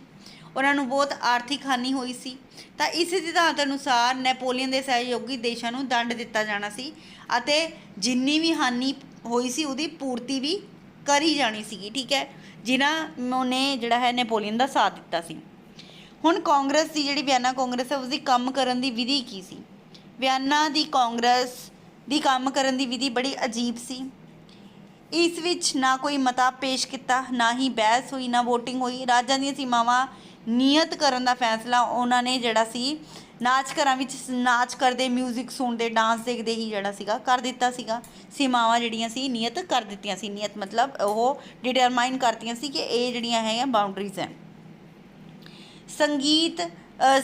ਉਹਨਾਂ ਨੂੰ ਬਹੁਤ ਆਰਥਿਕ ਹਾਨੀ ਹੋਈ ਸੀ। ਤਾਂ ਇਸ ਸਿਧਾਂਤ ਅਨੁਸਾਰ ਨੈਪੋਲੀਅਨ ਦੇ ਸਹਿਯੋਗੀ ਦੇਸ਼ਾਂ ਨੂੰ ਦੰਡ ਦਿੱਤਾ ਜਾਣਾ ਸੀ ਅਤੇ ਜਿੰਨੀ ਵੀ ਹਾਨੀ ਹੋਈ ਸੀ ਉਹਦੀ ਪੂਰਤੀ ਵੀ ਕਰੀ ਜਾਣੀ ਸੀਗੀ, ਠੀਕ ਹੈ? ਜਿਨ੍ਹਾਂ ਨੇ ਜਿਹੜਾ ਹੈ ਨੈਪੋਲੀਅਨ ਦਾ ਸਾਥ ਦਿੱਤਾ ਸੀ। ਹੁਣ ਕਾਂਗਰਸ ਦੀ ਜਿਹੜੀ ਵਿਆਨਾ ਕਾਂਗਰਸ ਹੈ, ਉਸਦੀ ਕੰਮ ਕਰਨ ਦੀ ਵਿਧੀ ਕੀ ਸੀ? ਵਿਆਨਾ ਦੀ ਕਾਂਗਰਸ ਦੀ ਕੰਮ ਕਰਨ ਦੀ ਵਿਧੀ ਬੜੀ ਅਜੀਬ ਸੀ। ਇਸ ਵਿੱਚ ਨਾ ਕੋਈ ਮਤਾ ਪੇਸ਼ ਕੀਤਾ, ਨਾ ਹੀ ਬਹਿਸ ਹੋਈ, ਨਾ VOTING ਹੋਈ। ਰਾਜਾਂ ਦੀਆਂ ਸੀਮਾਵਾਂ ਨਿਯਤ ਕਰਨ ਦਾ ਫੈਸਲਾ ਉਹਨਾਂ ਨੇ ਜਿਹੜਾ ਸੀ, ਨਾਚ ਘਰਾਂ ਵਿੱਚ ਨਾਚ ਕਰਦੇ 뮤직 ਸੁਣਦੇ ਡਾਂਸ ਦੇਖਦੇ ਹੀ ਜਿਹੜਾ ਸੀਗਾ, ਕਰ ਦਿੱਤਾ ਸੀਗਾ। ਸੀਮਾਵਾਂ ਜਿਹੜੀਆਂ ਸੀ ਨਿਯਤ ਕਰ ਦਿੱਤੀਆਂ ਸੀ। ਨਿਯਤ ਮਤਲਬ ਉਹ ਡਿਟਰਮਾਈਨ ਕਰਤੀਆਂ ਸੀ ਕਿ ਇਹ ਜਿਹੜੀਆਂ ਹੈਗੀਆਂ ਬਾਉਂਡਰੀਜ਼ ਹੈ। ਸੰਗੀਤ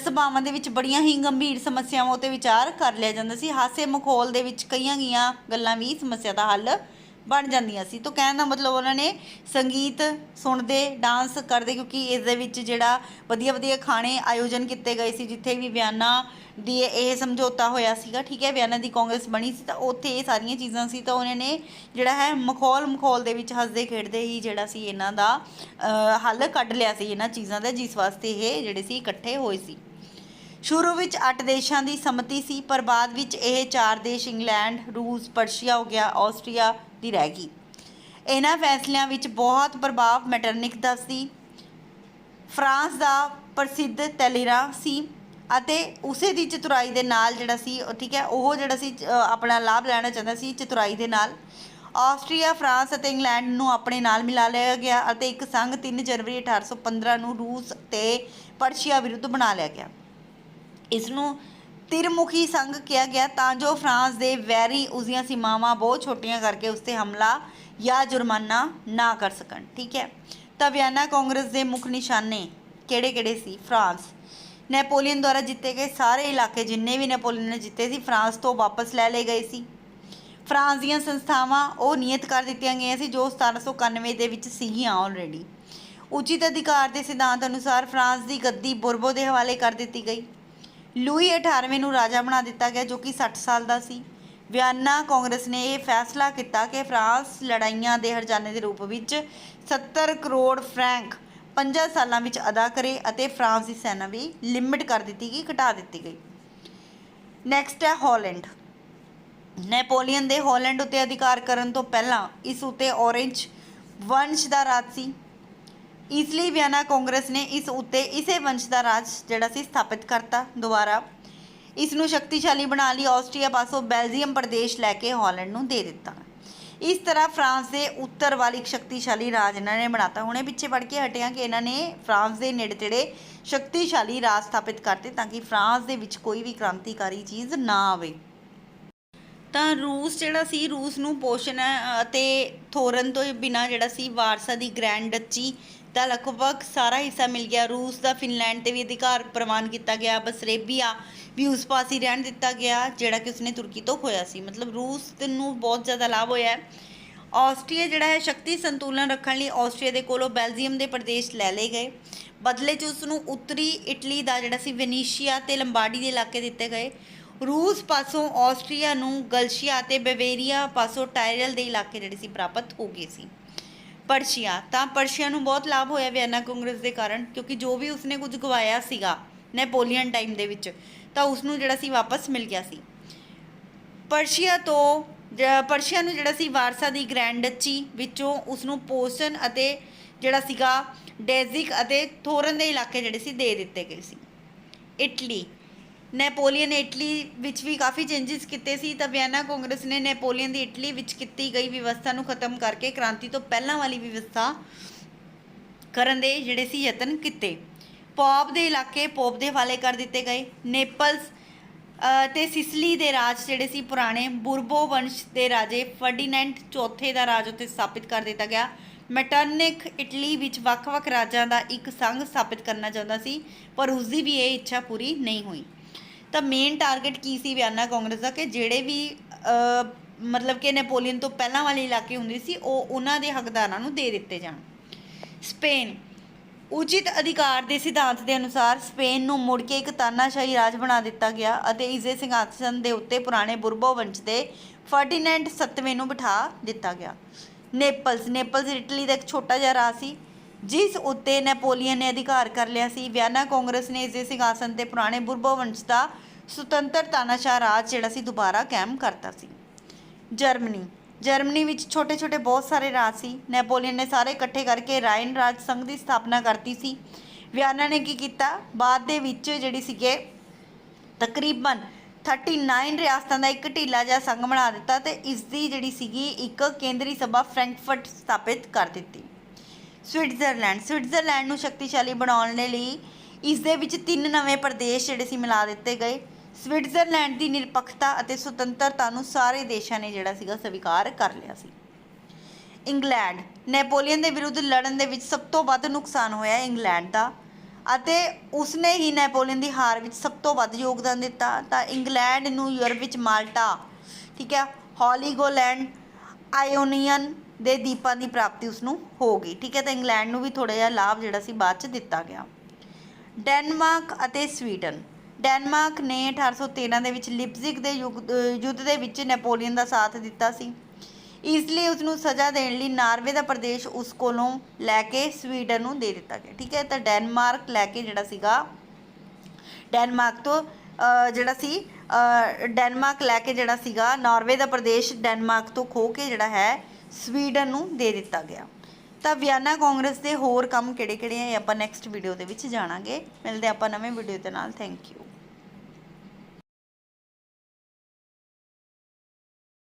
ਸਭਾਵਾਂ ਦੇ ਵਿੱਚ ਬੜੀਆਂ ਹੀ ਗੰਭੀਰ ਸਮੱਸਿਆਵਾਂ ਉਤੇ ਵਿਚਾਰ ਕਰ ਲਿਆ ਜਾਂਦਾ ਸੀ। ਹਾਸੇ ਮਖੌਲ ਦੇ ਵਿੱਚ ਕਈਆਂ ਗੀਆਂ ਗੱਲਾਂ ਵੀ ਸਮੱਸਿਆ ਦਾ ਹੱਲ ਬਣ ਜਾਂਦੀਆਂ ਸੀ। ਤਾਂ ਕਹਿਣ ਦਾ ਮਤਲਬ ਉਹਨਾਂ ਨੇ ਸੰਗੀਤ ਸੁਣਦੇ ਡਾਂਸ ਕਰਦੇ ਕਿਉਂਕਿ ਇਸ ਦੇ ਵਿੱਚ ਜਿਹੜਾ ਵਧੀਆ ਵਧੀਆ ਖਾਣੇ ਆਯੋਜਨ ਕੀਤੇ ਗਏ ਸੀ। ਜਿੱਥੇ ਵੀ ਵਿਆਨਾ ਦੀ ਇਹ ਸਮਝੌਤਾ ਹੋਇਆ ਸੀਗਾ, ਠੀਕ ਹੈ, ਵਿਆਨਾ ਦੀ ਕਾਂਗਰਸ ਬਣੀ ਸੀ ਤਾਂ ਉੱਥੇ ਇਹ ਸਾਰੀਆਂ ਚੀਜ਼ਾਂ ਸੀ। ਤਾਂ ਉਹਨਾਂ ਨੇ ਜਿਹੜਾ ਹੈ ਮਖੌਲ ਮਖੌਲ ਦੇ ਵਿੱਚ ਹੱਸਦੇ ਖੇਡਦੇ ਹੀ ਜਿਹੜਾ ਸੀ ਇਹਨਾਂ ਦਾ ਹੱਲ ਕੱਢ ਲਿਆ ਸੀ ਇਹਨਾਂ ਚੀਜ਼ਾਂ ਦਾ, ਜਿਸ ਵਾਸਤੇ ਇਹ ਜਿਹੜੇ ਸੀ ਇਕੱਠੇ ਹੋਏ ਸੀ। ਸ਼ੁਰੂ ਵਿੱਚ 8 ਦੇਸ਼ਾਂ ਦੀ ਸੰਮਤੀ ਸੀ, ਪਰ ਬਾਅਦ ਵਿੱਚ ਇਹ ਚਾਰ ਦੇਸ਼, ਇੰਗਲੈਂਡ, ਰੂਸ, ਪਰਸ਼ੀਆ ਹੋ ਗਿਆ, ਆਸਟਰੀਆ ਦੀ ਰਹਿ ਗਈ। ਇਹਨਾਂ ਫੈਸਲਿਆਂ ਵਿੱਚ ਬਹੁਤ ਪ੍ਰਭਾਵ ਮੈਟਰਨਿਕ ਦਾ ਸੀ। ਫਰਾਂਸ ਦਾ ਪ੍ਰਸਿੱਧ ਤੈਲੀਰਾ ਸੀ ਅਤੇ ਉਸੇ ਦੀ ਚਤੁਰਾਈ ਦੇ ਨਾਲ ਜਿਹੜਾ ਸੀ ਠੀਕ ਹੈ, ਉਹ ਜਿਹੜਾ ਸੀ ਆਪਣਾ ਲਾਭ ਲੈਣਾ ਚਾਹੁੰਦਾ ਸੀ, ਚਤੁਰਾਈ ਦੇ ਨਾਲ। ਆਸਟਰੀਆ, ਫਰਾਂਸ ਅਤੇ ਇੰਗਲੈਂਡ ਨੂੰ ਆਪਣੇ ਨਾਲ ਮਿਲਾ ਲਿਆ ਗਿਆ ਅਤੇ ਇੱਕ ਸੰਘ 3 ਜਨਵਰੀ 1815 ਨੂੰ ਰੂਸ ਤੇ ਪਰਸ਼ੀਆ ਵਿਰੁੱਧ ਬਣਾ ਲਿਆ ਗਿਆ। ਇਸ ਨੂੰ ਤਿਰਮੁਖੀ ਸੰਘ ਕਿਹਾ ਗਿਆ ਤਾਂ ਜੋ ਫਰਾਂਸ ਦੇ ਵੈਰੀ ਉਸ ਦੀਆਂ ਸੀਮਾਵਾਂ ਬਹੁਤ ਛੋਟੀਆਂ ਕਰਕੇ ਉਸ ਤੇ ਹਮਲਾ ਜਾਂ ਜੁਰਮਾਨਾ ਨਾ ਕਰ ਸਕਣ। ਠੀਕ ਹੈ? ਤਾਂ ਵਿਆਨਾ ਕਾਂਗਰਸ ਦੇ ਮੁੱਖ ਨਿਸ਼ਾਨੇ ਕਿਹੜੇ-ਕਿਹੜੇ ਸੀ? ਫਰਾਂਸ। ਨੈਪੋਲੀਅਨ ਦੁਆਰਾ ਜਿੱਤੇ ਗਏ ਸਾਰੇ ਇਲਾਕੇ ਜਿੰਨੇ ਵੀ ਨੈਪੋਲੀਅਨ ਨੇ ਜਿੱਤੇ ਸੀ, ਫਰਾਂਸ ਤੋਂ ਵਾਪਸ ਲੈ ਲਏ ਗਏ ਸੀ। ਫਰਾਂਸ ਦੀਆਂ ਸੰਸਥਾਵਾਂ ਉਹ ਨਿਯਤ ਕਰ ਦਿੱਤੀਆਂ ਗਈਆਂ ਸੀ ਜੋ 1791 ਦੇ ਵਿੱਚ ਸੀਗੀਆਂ ਆਲਰੇਡੀ ਉਚਿਤ ਅਧਿਕਾਰ ਦੇ ਸਿਧਾਂਤ ਅਨੁਸਾਰ ਫਰਾਂਸ ਦੀ ਗੱਦੀ ਬੁਰਬੋ ਦੇ ਹਵਾਲੇ ਕਰ ਦਿੱਤੀ ਗਈ। ਲੂਈ 18ਵੇਂ ਨੂੰ ਰਾਜਾ ਬਣਾ ਦਿੱਤਾ ਗਿਆ ਜੋ ਕਿ 60 ਸਾਲ ਦਾ ਸੀ। ਵਿਆਨਾ ਕਾਂਗਰਸ ਨੇ ਇਹ ਫੈਸਲਾ ਕੀਤਾ ਕਿ ਫਰਾਂਸ ਲੜਾਈਆਂ ਦੇ ਹਰਜਾਨੇ ਦੇ ਰੂਪ ਵਿੱਚ 70 ਕਰੋੜ ਫਰੈਂਕ 5 ਸਾਲਾਂ ਵਿੱਚ ਅਦਾ ਕਰੇ ਅਤੇ ਫਰਾਂਸ ਦੀ ਸੈਨਾ ਵੀ ਲਿਮਿਟ ਕਰ ਦਿੱਤੀ ਗਈ, ਘਟਾ ਦਿੱਤੀ ਗਈ। ਨੈਕਸਟ ਹੈ ਹਾਲੈਂਡ। ਨੈਪੋਲੀਅਨ ਦੇ ਹਾਲੈਂਡ ਉੱਤੇ ਅਧਿਕਾਰ ਕਰਨ ਤੋਂ ਪਹਿਲਾਂ ਇਸ ਉੱਤੇ ਔਰੇਂਜ ਵੰਸ਼ ਦਾ ਰਾਜ ਸੀ। ਇਸ ਲਈ ਵਿਆਨਾ ਕਾਂਗਰਸ ਨੇ ਇਸ ਉੱਤੇ ਇਸੇ ਵੰਸ਼ ਦਾ ਰਾਜ ਜਿਹੜਾ ਸੀ ਸਥਾਪਿਤ ਕਰਤਾ ਦੁਬਾਰਾ। ਇਸ ਨੂੰ ਸ਼ਕਤੀਸ਼ਾਲੀ ਬਣਾ ਲਈ, ਆਸਟਰੀਆ ਪਾਸੋਂ ਬੈਲਜੀਅਮ ਪ੍ਰਦੇਸ਼ ਲੈ ਕੇ ਹਾਲੈਂਡ ਨੂੰ ਦੇ ਦਿੱਤਾ। ਇਸ ਤਰ੍ਹਾਂ ਫਰਾਂਸ ਦੇ ਉੱਤਰ ਵੱਲ ਇੱਕ ਸ਼ਕਤੀਸ਼ਾਲੀ ਰਾਜ ਇਹਨਾਂ ਨੇ ਬਣਾਤਾ। ਹੁਣੇ ਪਿੱਛੇ ਪੜ ਕੇ ਹਟਿਆ ਕਿ ਇਹਨਾਂ ਨੇ ਫਰਾਂਸ ਦੇ ਨੇੜੇ ਤੇੜੇ ਸ਼ਕਤੀਸ਼ਾਲੀ ਰਾਜ ਸਥਾਪਿਤ ਕਰਤੇ ਤਾਂ ਕਿ ਫਰਾਂਸ ਦੇ ਵਿੱਚ ਕੋਈ ਵੀ ਕ੍ਰਾਂਤੀਕਾਰੀ ਚੀਜ਼ ਨਾ ਆਵੇ। ਤਾਂ ਰੂਸ ਜਿਹੜਾ ਸੀ, ਰੂਸ ਨੂੰ ਪੋਸ਼ਣ ਅਤੇ ਥੋਰਨ ਤੋਂ ਬਿਨਾ ਜਿਹੜਾ ਸੀ ਵਾਰਸਾ ਦੀ ਗ੍ਰੈਂਡ ਡੱਚੀ ਦਾ ਲਗਭਗ ਸਾਰਾ ਹਿੱਸਾ ਮਿਲ ਗਿਆ। ਰੂਸ ਦਾ, ਫਿਨਲੈਂਡ ਤੇ ਵੀ ਅਧਿਕਾਰ ਪ੍ਰਵਾਨ ਕੀਤਾ ਗਿਆ। ਬਸਰੇਬੀਆ ਵੀ ਉਸ ਪਾਸ ਹੀ ਰਹਿਣ ਦਿੱਤਾ ਗਿਆ, ਜਿਹੜਾ ਕਿ ਉਸਨੇ ਤੁਰਕੀ ਤੋਂ ਖੋਇਆ ਸੀ। ਮਤਲਬ ਰੂਸ ਨੂੰ ਬਹੁਤ ਜ਼ਿਆਦਾ ਲਾਭ ਹੋਇਆ ਹੈ। ਆਸਟਰੀਆ ਜਿਹੜਾ ਹੈ, ਸ਼ਕਤੀ ਸੰਤੁਲਨ ਰੱਖਣ ਲਈ ਆਸਟਰੀਆ ਦੇ ਕੋਲੋਂ ਬੈਲਜੀਅਮ ਦੇ ਪ੍ਰਦੇਸ਼ ਲੈ ਲਏ ਗਏ। ਬਦਲੇ 'ਚ ਉਸ ਨੂੰ ਉੱਤਰੀ ਇਟਲੀ ਦਾ ਜਿਹੜਾ ਸੀ, ਵੈਨੀਸ਼ੀਆ ਤੇ ਲੰਬਾਰਡੀ ਦੇ ਇਲਾਕੇ ਦਿੱਤੇ ਗਏ। ਰੂਸ ਪਾਸੋਂ ਆਸਟਰੀਆ ਨੂੰ ਗਲਸ਼ੀਆ ਤੇ ਬਵੇਰੀਆ ਪਾਸੋਂ ਟਾਇਰਲ ਦੇ ਇਲਾਕੇ ਜਿਹੜੇ ਸੀ, ਪ੍ਰਾਪਤ ਹੋ ਗਏ ਸੀ। ਪਰਸ਼ੀਆ ਤਾਂ ਪਰਸ਼ੀਆ ਨੂੰ ਬਹੁਤ ਲਾਭ ਹੋਇਆ ਵਿਆਨਾ ਕਾਂਗਰਸ ਦੇ ਕਾਰਨ, ਕਿਉਂਕਿ ਜੋ ਵੀ ਉਸਨੇ ਕੁਝ ਗਵਾਇਆ ਸੀਗਾ ਨੈਪੋਲੀਅਨ ਟਾਈਮ ਦੇ ਵਿੱਚ, ਤਾਂ ਉਸ ਨੂੰ ਜਿਹੜਾ ਸੀ ਵਾਪਸ ਮਿਲ ਗਿਆ ਸੀ। ਪਰਸ਼ੀਆ ਤੋਂ, ਜ- ਪਰਸ਼ੀਆ ਨੂੰ ਜਿਹੜਾ ਸੀ ਵਾਰਸਾ ਦੀ ਗ੍ਰੈਂਡ ਡੱਚੀ ਵਿੱਚੋਂ ਉਸ ਨੂੰ ਪੋਸਨ ਅਤੇ ਜਿਹੜਾ ਸੀਗਾ ਡੈਜ਼ਿਕ ਅਤੇ ਥੋਰਨ ਦੇ ਇਲਾਕੇ ਜਿਹੜੇ ਸੀ ਦੇ ਦਿੱਤੇ ਗਏ ਸੀ। ਇਟਲੀ। ਨੈਪੋਲੀਅਨ ਇਟਲੀ ਵਿੱਚ ਵੀ ਕਾਫੀ ਚੇਂਜਸ ਕੀਤੇ ਸੀ ਤਾਂ ਵਿਆਨਾ ਕਾਂਗਰਸ ਨੇ ਨੈਪੋਲੀਅਨ ਦੀ ਇਟਲੀ ਵਿੱਚ ਕੀਤੀ ਗਈ ਵਿਵਸਥਾ ਨੂੰ ਖਤਮ ਕਰਕੇ ਕ੍ਰਾਂਤੀ ਤੋਂ ਪਹਿਲਾਂ ਵਾਲੀ ਵਿਵਸਥਾ ਕਰਨ ਦੇ ਜਿਹੜੇ ਸੀ ਯਤਨ ਕੀਤੇ। ਪੌਪ ਦੇ ਇਲਾਕੇ ਪੋਪ ਦੇ ਹਵਾਲੇ ਕਰ ਦਿੱਤੇ ਗਏ। ਨੇਪਲਸ ਅ, ਤੇ ਸਿਸਲੀ ਦੇ ਰਾਜ ਜਿਹੜੇ ਸੀ ਪੁਰਾਣੇ ਬੁਰਬੋ ਵੰਸ਼ ਦੇ ਰਾਜੇ ਫਰਡੀਨੈਂਡ ਚੌਥੇ ਦਾ ਰਾਜ ਉੱਤੇ ਸਥਾਪਿਤ ਕਰ ਦਿੱਤਾ ਗਿਆ। ਮੈਟਰਨਿਕ ਇਟਲੀ ਵਿੱਚ ਵੱਖ-ਵੱਖ ਰਾਜਾਂ ਦਾ ਇੱਕ ਸੰਘ ਸਥਾਪਿਤ ਕਰਨਾ ਚਾਹੁੰਦਾ ਸੀ ਪਰ ਉਸ ਦੀ ਵੀ ਇਹ ਇੱਛਾ ਪੂਰੀ ਨਹੀਂ ਹੋਈ। ਤਾਂ ਮੇਨ ਟਾਰਗੇਟ ਕੀ ਸੀ ਵਿਆਨਾ ਕਾਂਗਰਸ ਦਾ? ਕਿ ਜਿਹੜੇ ਵੀ ਮਤਲਬ ਕਿ ਨੈਪੋਲੀਅਨ ਤੋਂ ਪਹਿਲਾਂ ਵਾਲੇ ਇਲਾਕੇ ਹੁੰਦੇ ਸੀ, ਉਹ ਉਹਨਾਂ ਦੇ ਹੱਕਦਾਰਾਂ ਨੂੰ ਦੇ ਦਿੱਤੇ ਜਾਣ। ਸਪੇਨ। ਉਚਿਤ ਅਧਿਕਾਰ ਦੇ ਸਿਧਾਂਤ ਦੇ ਅਨੁਸਾਰ ਸਪੇਨ ਨੂੰ ਮੁੜ ਕੇ ਇੱਕ ਤਾਨਾਸ਼ਾਹੀ ਰਾਜ ਬਣਾ ਦਿੱਤਾ ਗਿਆ ਅਤੇ ਇਸ ਦੇ ਸਿੰਘਾਸਨ ਦੇ ਉੱਤੇ ਪੁਰਾਣੇ ਬੁਰਬੋ ਵੰਸ਼ ਦੇ ਫਰਡੀਨੈਂਡ ਸੱਤਵੇਂ ਨੂੰ ਬਿਠਾ ਦਿੱਤਾ ਗਿਆ। ਨੇਪਲਸ ਨੇਪਲਸ ਇਟਲੀ ਦਾ ਇੱਕ ਛੋਟਾ ਜਿਹਾ ਰਾਜ ਸੀ। ਜਿਸ ਉੱਤੇ ਨੈਪੋਲੀਅਨ ਨੇ ਅਧਿਕਾਰ ਕਰ ਲਿਆ ਸੀ, ਵਿਆਨਾ ਕਾਂਗਰਸ ਨੇ ਇਸ ਦੇ ਸਿੰਘਾਸਨ ਤੇ ਪੁਰਾਣੇ ਬੁਰਬੋ ਦਾ ਸੁਤੰਤਰ ਤਾਨਾਸ਼ਾਹ ਰਾਜ ਜਿਹੜਾ ਸੀ, ਦੁਬਾਰਾ ਕਾਇਮ ਕਰਤਾ ਸੀ। ਜਰਮਨੀ ਜਰਮਨੀ ਵਿੱਚ ਛੋਟੇ-ਛੋਟੇ ਬਹੁਤ ਸਾਰੇ ਰਾਜ ਸੀ। ਨੈਪੋਲੀਅਨ ਨੇ ਸਾਰੇ ਇਕੱਠੇ ਕਰਕੇ ਰਾਇਨ ਰਾਜ ਸੰਘ ਦੀ ਸਥਾਪਨਾ ਕਰਤੀ ਸੀ। ਵਿਆਨਾ ਨੇ ਕੀ ਕੀਤਾ? ਬਾਅਦ ਦੇ ਵਿੱਚ ਜਿਹੜੀ ਸੀਗੇ, ਤਕਰੀਬਨ 39 ਰਿਆਸਤਾਂ ਦਾ ਇੱਕ ਢੀਲਾ ਜਿਹਾ ਸੰਘ ਬਣਾ ਦਿੱਤਾ ਤੇ ਇਸ ਦੀ ਜਿਹੜੀ ਸੀਗੀ, ਇੱਕ ਕੇਂਦਰੀ ਸਭਾ ਫ੍ਰੈਂਕਫਰਟ ਸਥਾਪਿਤ ਕਰ ਦਿੱਤੀ। ਸਵਿਟਜ਼ਰਲੈਂਡ। ਸਵਿਟਜ਼ਰਲੈਂਡ ਨੂੰ ਸ਼ਕਤੀਸ਼ਾਲੀ ਬਣਾਉਣ ਦੇ ਲਈ ਇਸ ਦੇ ਵਿੱਚ ਤਿੰਨ ਨਵੇਂ ਪ੍ਰਦੇਸ਼ ਜਿਹੜੇ ਸੀ ਮਿਲਾ ਦਿੱਤੇ ਗਏ। ਸਵਿਟਜ਼ਰਲੈਂਡ ਦੀ ਨਿਰਪੱਖਤਾ ਅਤੇ ਸੁਤੰਤਰਤਾ ਨੂੰ ਸਾਰੇ ਦੇਸ਼ਾਂ ਨੇ ਜਿਹੜਾ ਸੀਗਾ ਸਵੀਕਾਰ ਕਰ ਲਿਆ ਸੀ। ਇੰਗਲੈਂਡ। ਨੈਪੋਲੀਅਨ ਦੇ ਵਿਰੁੱਧ ਲੜਨ ਦੇ ਵਿੱਚ ਸਭ ਤੋਂ ਵੱਧ ਨੁਕਸਾਨ ਹੋਇਆ ਇੰਗਲੈਂਡ ਦਾ ਅਤੇ ਉਸਨੇ ਹੀ ਨੈਪੋਲੀਅਨ ਦੀ ਹਾਰ ਵਿੱਚ ਸਭ ਤੋਂ ਵੱਧ ਯੋਗਦਾਨ ਦਿੱਤਾ। ਤਾਂ ਇੰਗਲੈਂਡ ਨੂੰ ਯੂਰਪ ਵਿੱਚ ਮਾਲਟਾ, ਠੀਕ ਹੈ ਹੌਲੀਗੋਲੈਂਡ ਆਇਓਨੀਅਨ ਦੇ ਦੀਪਾਂ ਦੀ ਪ੍ਰਾਪਤੀ ਉਸ ਨੂੰ ਹੋ ਗਈ। ਠੀਕ ਹੈ, ਤਾਂ ਇੰਗਲੈਂਡ ਨੂੰ ਵੀ ਥੋੜਾ ਜਿਹਾ ਲਾਭ ਜਿਹੜਾ ਸੀ ਬਾਅਦ ਚ ਦਿੱਤਾ ਗਿਆ। ਡੈਨਮਾਰਕ ਅਤੇ ਸਵੀਡਨ। ਡੈਨਮਾਰਕ ਨੇ 1813 ਦੇ ਵਿੱਚ ਲਿਪਜ਼ਿਗ ਦੇ ਯੁੱਗ- ਯੁੱਧ ਦੇ ਵਿੱਚ ਨੈਪੋਲੀਅਨ ਦਾ ਸਾਥ ਦਿੱਤਾ ਸੀ। ਇਸ ਲਈ ਉਸ ਨੂੰ ਸਜ਼ਾ ਦੇਣ ਲਈ ਨਾਰਵੇ ਦਾ ਪ੍ਰਦੇਸ਼ ਉਸ ਕੋਲੋਂ ਲੈ ਕੇ ਸਵੀਡਨ ਨੂੰ ਦੇ ਦਿੱਤਾ ਗਿਆ। ਠੀਕ ਹੈ, ਤਾਂ ਡੈਨਮਾਰਕ ਲੈ ਕੇ ਜਿਹੜਾ ਸੀਗਾ, ਡੈਨਮਾਰਕ ਤੋਂ ਜਿਹੜਾ ਸੀ ਡੈਨਮਾਰਕ ਲੈ ਕੇ ਜਿਹੜਾ ਸੀਗਾ, ਨਾਰਵੇ ਦਾ ਪ੍ਰਦੇਸ਼ ਡੈਨਮਾਰਕ ਤੋਂ ਖੋ ਕੇ ਜਿਹੜਾ ਹੈ ਸਵੀਡਨ ਨੂੰ ਦੇ ਦਿੱਤਾ ਗਿਆ। ਤਾਂ ਵਿਆਨਾ ਕਾਂਗਰਸ ਦੇ ਹੋਰ ਕੰਮ ਕਿਹੜੇ-ਕਿਹੜੇ ਆ ਇਹ ਆਪਾਂ ਨੈਕਸਟ ਵੀਡੀਓ ਦੇ ਵਿੱਚ ਜਾਣਾਂਗੇ। ਮਿਲਦੇ ਆਪਾਂ ਨਵੇਂ ਵੀਡੀਓ ਦੇ ਨਾਲ। Thank you